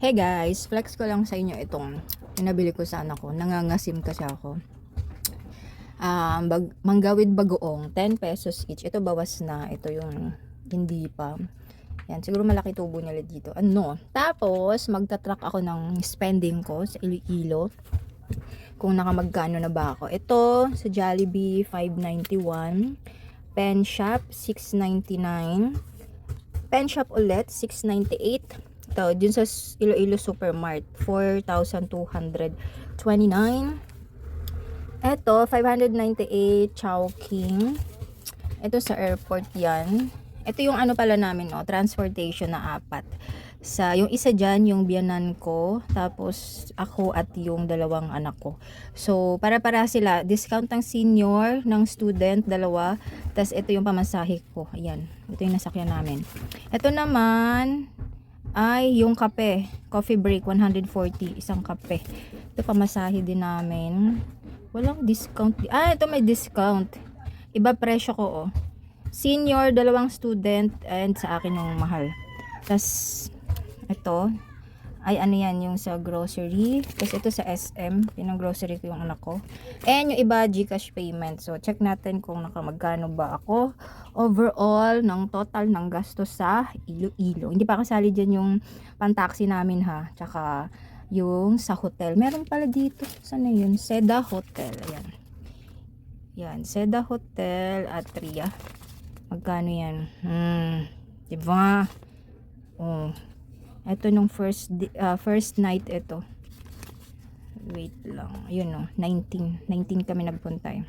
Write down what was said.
Hey guys, flex ko lang sa inyo itong pinabili ko sa anak ko. Nangangasim kasi ako. Um, bag, manggawid bagoong, 10 pesos each. Ito bawas na. Ito yung hindi pa. Yan, siguro malaki tubo nila dito. Ano? Tapos, magtatrack ako ng spending ko sa Iloilo. Kung nakamagkano na ba ako. Ito, sa Jollibee, 591. Pen Shop, 699. Pen Shop ulit, 698. Ito, dun sa Iloilo Supermart, 4,229. Ito, 598 Chowking. Ito sa airport yan. Ito yung ano pala namin, no, transportation na apat. Sa, yung isa dyan, yung biyanan ko, tapos ako at yung dalawang anak ko. So, para-para sila, discount ng senior, ng student, dalawa, tapos ito yung pamasahe ko. Ayan, ito yung nasakyan namin. Ito naman, ay yung kape, coffee break, 140, isang kape. Ito pamasahe din namin. Walang discount. di- Ah, ito may discount. Iba presyo ko, oh. Senior, dalawang student, and sa akin yung mahal. Tapos, ito, ay ano yan, yung sa grocery. Tapos ito sa SM, pinang-grocery ko yung anak ko. And yung iba, Gcash payment. So, check natin kung nakamagkano ba ako overall ng total ng gastos sa Iloilo. Hindi pa kasali dyan yung pantaxi namin ha. Tsaka yung sa hotel. Meron pala dito. Saan na yun? Seda Hotel. Ayan. Yan. Seda Hotel at Ria. Magkano yan? Hmm. Diba? Oh. Ito nung first ah, first night ito. Wait lang. Ayun no. 19. 19 kami nagpunta eh.